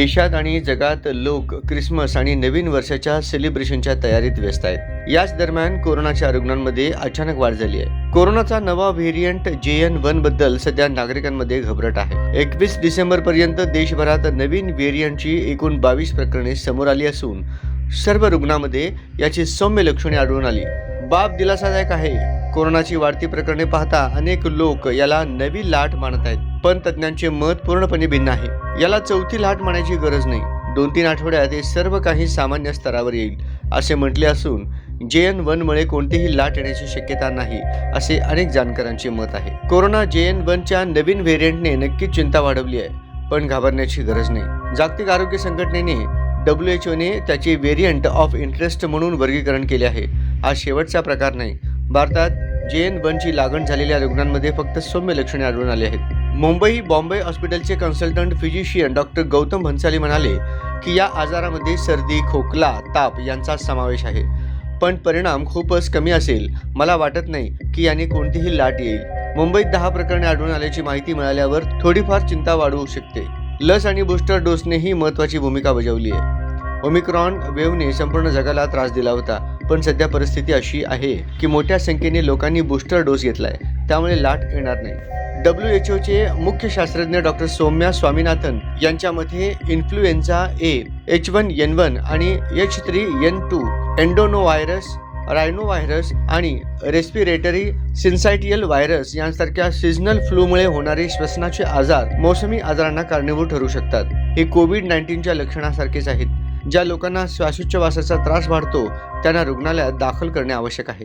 देशात आणि जगात लोक क्रिसमस आणि नवीन वर्षाच्या सेलिब्रेशनच्या तयारीत व्यस्त आहेत. याच दरम्यान कोरोनाच्या रुग्णांमध्ये अचानक वाढ झाली आहे. कोरोनाचा नवा व्हेरियंट जे एन वनबद्दल सध्या नागरिकांमध्ये घबरट आहे. एकवीस डिसेंबर पर्यंत देशभरात नवीन व्हेरियंटची एकूण बावीस प्रकरणे समोर आली असून सर्व रुग्णांमध्ये याची सौम्य लक्षणे आढळून आली. बाब दिलासादायक आहे. कोरोनाची वाढती प्रकरणे पाहता अनेक लोक याला नवी लाट मानत आहेत. पण तज्ज्ञांचे मत पूर्णपणे भिन्न आहे. याला चौथी लाट मानायची गरज नाही. दोन तीन आठवड्यात हे सर्व काही सामान्य स्तरावर येईल असे म्हटले असून जे एन वन मुळे कोणतीही लाट येण्याची शक्यता नाही असे अनेक जाणकारांचे मत आहे. कोरोना जे एन वनच्या नवीन व्हेरियंटने नक्कीच चिंता वाढवली आहे पण घाबरण्याची गरज नाही. जागतिक आरोग्य संघटनेने डब्ल्यू एच ओने त्याचे व्हेरियंट ऑफ इंटरेस्ट म्हणून वर्गीकरण केले आहे. हा शेवटचा प्रकार नाही भारतात जे एन वनची लागण झालेल्या रुग्णांमध्ये फक्त सौम्य लक्षणे आढळून आली आहेत. मुंबई बॉम्बे हॉस्पिटलचे consultant physician doctor Gautam Bhansali म्हणाले की या आजारामध्ये सर्दी खोकला ताप यांचा समावेश आहे. पण परिणाम खूपच कमी असेल. मला वाटत नाही की याने कोणतीही लाट येईल. मुंबईत दहा प्रकरणे आढळून आल्याची माहिती मिळाल्यावर थोडीफार चिंता वाढवू शकते. लस आणि बूस्टर डोसनेही महत्त्वाची भूमिका बजावली आहे. ओमिक्रॉन वेव्हने संपूर्ण जगाला त्रास दिला होता. पण सध्या परिस्थिती अशी आहे की मोठ्या संख्येने लोकांनी बूस्टर डोस घेतलाय. त्यामुळे लाट येणार नाही. डब्ल्यू एच ओचे मुख्य शास्त्रज्ञ डॉक्टर सौम्या स्वामीनाथन यांच्या मते influenza A H one N one आणि H three N two एन्डोनो virus rhino virus आणि रेस्पिरेटरी सिन्सायटियल व्हायरस यांसारख्या सिजनल फ्लूमुळे होणारे श्वसनाचे आजार मोसमी आजारांना कारणीभूत ठरू शकतात. हे कोविड नाईन्टीनच्या लक्षणासारखेच आहेत. ज्या लोकांना श्वासोच्छवासाचा त्रास वाढतो त्यांना रुग्णालयात दाखल करणे आवश्यक आहे.